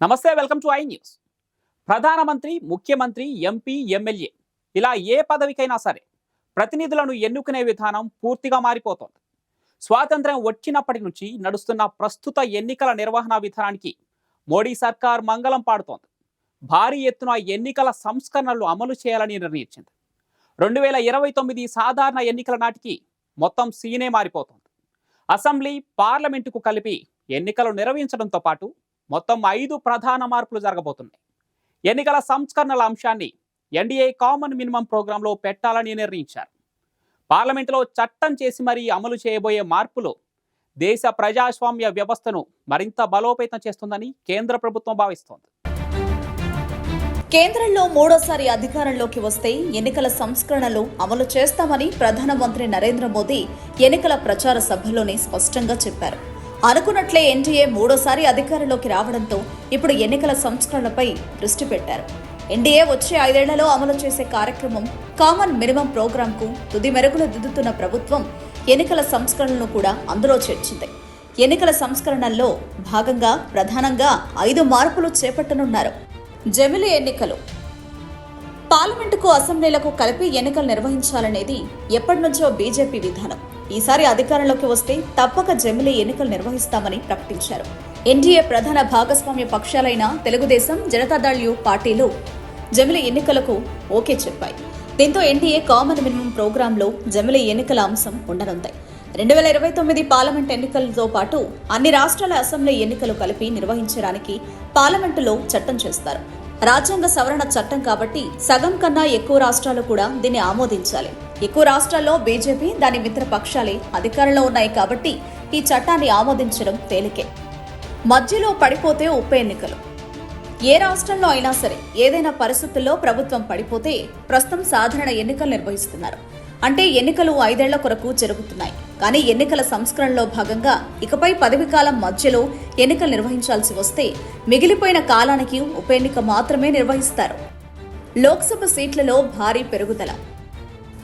నమస్తే welcome to I news. ప్రధానమంత్రి ముఖ్యమంత్రి ఎంపీ ఎమ్మెల్యే ఇలా ఏ పదవికైనా సరే ప్రతినిధులను ఎన్నుకునే విధానం పూర్తిగా మారిపోతోంది. స్వాతంత్ర్యం వచ్చినప్పటి నుంచి నడుస్తున్న ప్రస్తుత ఎన్నికల నిర్వహణ విధానానికి మోడీ సర్కార్ మంగళం పాడుతోంది. భారీ ఎత్తున ఎన్నికల సంస్కరణలు అమలు చేయాలని నిర్ణయించింది. రెండు వేల ఇరవై తొమ్మిది సాధారణ ఎన్నికల నాటికి మొత్తం సీనే మారిపోతోంది. అసెంబ్లీ పార్లమెంటుకు కలిపి ఎన్నికలు నిర్వహించడంతో పాటు మొత్తం ఐదు ప్రధాన మార్పులు జరగబోతున్నాయి. ఎన్నికల సంస్కరణల అంశాన్ని ఎన్డీఏ కామన్ మినిమం ప్రోగ్రాంలో పెట్టాలని నిర్ణయించారు. పార్లమెంటులో చట్టం చేసి మరీ అమలు చేయబోయే మార్పులు దేశ ప్రజాస్వామ్య వ్యవస్థను మరింత బలోపేతం చేస్తుందని కేంద్ర ప్రభుత్వం భావిస్తోంది. కేంద్రంలో మూడోసారి అధికారంలోకి వస్తే ఎన్నికల సంస్కరణలు అమలు చేస్తామని ప్రధానమంత్రి నరేంద్ర మోదీ ఎన్నికల ప్రచార సభలోనే స్పష్టంగా చెప్పారు. అనుకున్నట్లే ఎన్డీఏ మూడోసారి అధికారంలోకి రావడంతో ఇప్పుడు ఎన్నికల సంస్కరణలపై దృష్టి పెట్టారు. ఎన్డీఏ వచ్చే ఐదేళ్ళలో అమలు చేసే కార్యక్రమం కామన్ మినిమం ప్రోగ్రాంకు తుది మెరుగులు దిద్దుతున్న ప్రభుత్వం ఎన్నికల సంస్కరణలను కూడా అందులో చేర్చింది. ఎన్నికల సంస్కరణల్లో భాగంగా ప్రధానంగా ఐదు మార్పులు చేపట్టనున్నారు. జమిలి ఎన్నికలు. పార్లమెంటుకు అసెంబ్లీలకు కలిపి ఎన్నికలు నిర్వహించాలనేది ఎప్పటి నుంచో బీజేపీ విధానం. ఈసారి అధికారంలోకి వస్తే తప్పక జమిలీ ఎన్నికలు నిర్వహిస్తామని ప్రకటించారు. ఎన్డీఏ ప్రధాన భాగస్వామ్య పక్షాలైన తెలుగుదేశం జనతాదళ్ యు పార్టీలు జమిలీ ఎన్నికలకు ఓకే చెప్పాయి. దీంతో ఎన్డీఏ కామన్ మినిమం ప్రోగ్రాంలో జమిలీ ఎన్నికల అంశం ఉండనుంది. రెండు వేల ఇరవై తొమ్మిది పార్లమెంట్ ఎన్నికలతో పాటు అన్ని రాష్ట్రాల అసెంబ్లీ ఎన్నికలు కలిపి నిర్వహించడానికి పార్లమెంటులో చట్టం చేస్తారు. రాజ్యాంగ సవరణ చట్టం కాబట్టి సగం కన్నా ఎక్కువ రాష్ట్రాలు కూడా దీన్ని ఆమోదించాలి. ఎక్కువ రాష్ట్రాల్లో బీజేపీ దాని మిత్రపక్షాలే అధికారంలో ఉన్నాయి కాబట్టి ఈ చట్టాన్ని ఆమోదించడం తేలికే. మధ్యలో పడిపోతే ఉప ఎన్నికలు. ఏ రాష్ట్రంలో అయినా సరే ఏదైనా పరిస్థితుల్లో ప్రభుత్వం పడిపోతే ప్రస్తుతం సాధారణ ఎన్నికలు నిర్వహిస్తున్నారు. అంటే ఎన్నికలు ఐదేళ్ళ కొరకు జరుగుతున్నాయి. కానీ ఎన్నికల సంస్కరణలో భాగంగా ఇకపై పదవి కాలం మధ్యలో ఎన్నికలు నిర్వహించాల్సి వస్తే మిగిలిపోయిన కాలానికి ఉప ఎన్నిక మాత్రమే నిర్వహిస్తారు. లోక్సభ సీట్లలో భారీ పెరుగుదల.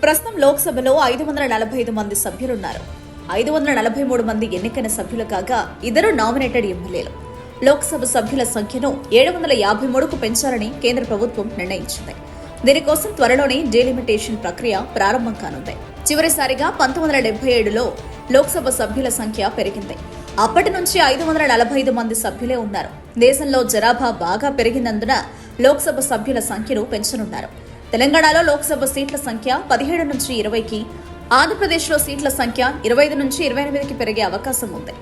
ప్రస్తుతం లోక్సభలో ఐదు వందల నలభై ఐదు మంది సభ్యులున్నారు. ఐదు వందల నలభై మూడు మంది ఎన్నికైన సభ్యులు కాగా ఇద్దరు నామినేటెడ్ ఎమ్మెల్యేలు. లోక్సభ సభ్యుల సంఖ్యను ఏడు వందల యాభై మూడుకు పెంచాలని కేంద్ర ప్రభుత్వం నిర్ణయించింది. దీనికోసం త్వరలోనే డీలిమిటేషన్ ప్రక్రియ ప్రారంభం కానుంది. చివరిసారిగా పంతొమ్మిది వందల డెబ్బై ఏడులో లోక్సభ సభ్యుల సంఖ్య పెరిగింది. అప్పటి నుంచి ఐదు వందల నలభై ఐదు మంది సభ్యులే ఉన్నారు. దేశంలో జనాభా బాగా పెరిగినందున లోక్సభ సభ్యుల సంఖ్యను పెంచనున్నారు. తెలంగాణలో లోక్సభ సీట్ల సంఖ్య పదిహేడు నుంచి ఇరవైకి ఆంధ్రప్రదేశ్లో సీట్ల సంఖ్య ఇరవై ఐదు నుంచి ఇరవై ఎనిమిదికి పెరిగే అవకాశం ఉంది.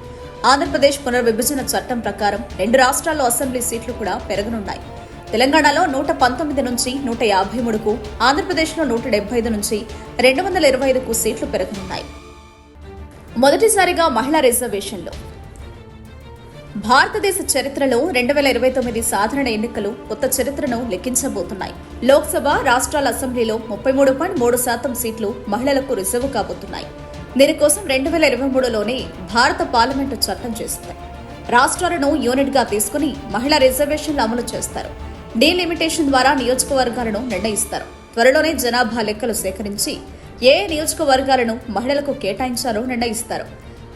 ఆంధ్రప్రదేశ్ పునర్విభజన చట్టం ప్రకారం రెండు రాష్ట్రాల్లో అసెంబ్లీ సీట్లు కూడా పెరగనున్నాయి. తెలంగాణలో నూట పంతొమ్మిది నుంచి నూట యాభై మూడుకు ఆంధ్రప్రదేశ్లో నూట డెబ్బై ఐదు నుంచి రెండు వందల ఇరవై ఐదుకు సీట్లు పెరగనున్నాయి. మొదటిసారిగా మహిళా రిజర్వేషన్లు. భారతదేశ చరిత్రలో రెండు వేల ఇరవై తొమ్మిది సాధారణ ఎన్నికలు కొత్త చరిత్రను లెక్కించబోతున్నాయి. లోక్సభ రాష్ట్రాల అసెంబ్లీలో ముప్పై మూడు పాయింట్ మూడు శాతం సీట్లు మహిళలకు రిజర్వ్ కాబోతున్నాయి. దీనికోసం రెండు వేల ఇరవై మూడులోనే భారత పార్లమెంటు చట్టం చేసింది. రాష్ట్రాలను యూనిట్గా తీసుకుని మహిళా రిజర్వేషన్లు అమలు చేస్తారు. డీలిమిటేషన్ ద్వారా నియోజకవర్గాలను నిర్ణయిస్తారు. త్వరలోనే జనాభా లెక్కలు సేకరించి ఏ నియోజకవర్గాలను మహిళలకు కేటాయించాలో నిర్ణయిస్తారు.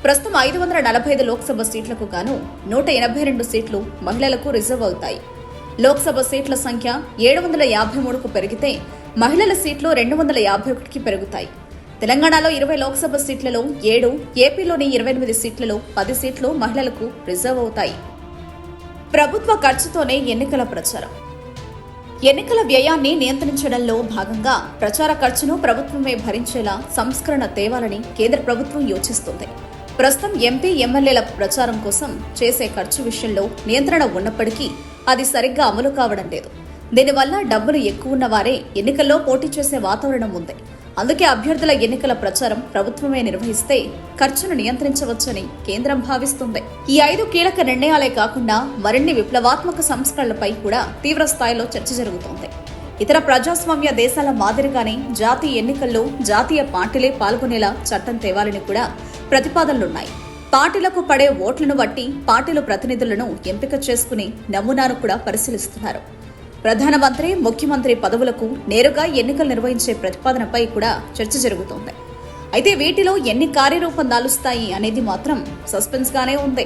ప్రస్తుతం ఐదు వందల నలభై ఐదు లోక్సభ సీట్లకు గాను నూట ఎనభై రెండు సీట్లు మహిళలకు రిజర్వ్ అవుతాయి. లోక్సభ సీట్ల సంఖ్య ఏడు వందల యాభై మూడుకు పెరిగితే మహిళల సీట్లు రెండు వందల యాభై ఒకటికి పెరుగుతాయి. తెలంగాణలో ఇరవై లోక్సభ సీట్లలో ఏడు ఏపీలోని ఇరవై ఎనిమిది సీట్లలో పది సీట్లు మహిళలకు రిజర్వ్ అవుతాయి. ప్రభుత్వ ఖర్చుతోనే ఎన్నికల ప్రచారం. ఎన్నికల వ్యయాన్ని నియంత్రించడంలో భాగంగా ప్రచార ఖర్చును ప్రభుత్వమే భరించేలా సంస్కరణ తేవాలని కేంద్ర ప్రభుత్వం యోచిస్తుంది. ప్రస్తుతం ఎంపీ ఎమ్మెల్యేల ప్రచారం కోసం చేసే ఖర్చు విషయంలో నియంత్రణ ఉన్నప్పటికీ అది సరిగ్గా అమలు కావడం లేదు. దీనివల్ల డబ్బులు ఎక్కువ ఉన్న వారే ఎన్నికల్లో పోటీ చేసే వాతావరణం ఉంది. అందుకే అభ్యర్థుల ఎన్నికల ప్రచారం ప్రభుత్వమే నిర్వహిస్తే ఖర్చును నియంత్రించవచ్చని కేంద్రం భావిస్తుంది. ఈ ఐదు కీలక నిర్ణయాలే కాకుండా మరిన్ని విప్లవాత్మక సంస్కరణలపై కూడా తీవ్ర స్థాయిలో చర్చ జరుగుతోంది. ఇతర ప్రజాస్వామ్య దేశాల మాదిరిగానే జాతీయ ఎన్నికల్లో జాతీయ పార్టీలే పాల్గొనేలా చట్టం తేవాలని కూడా ప్రతిపాదనలున్నాయి. పార్టీలకు పడే ఓట్లను బట్టి పార్టీల ప్రతినిధులను ఎంపిక చేసుకుని నమూనాను కూడా పరిశీలిస్తున్నారు. ప్రధానమంత్రి ముఖ్యమంత్రి పదవులకు నేరుగా ఎన్నికలు నిర్వహించే ప్రతిపాదనపై కూడా చర్చ జరుగుతోంది. అయితే వీటిలో ఎన్ని కార్యరూపం దాలుస్తాయి అనేది మాత్రం సస్పెన్స్గానే ఉంది.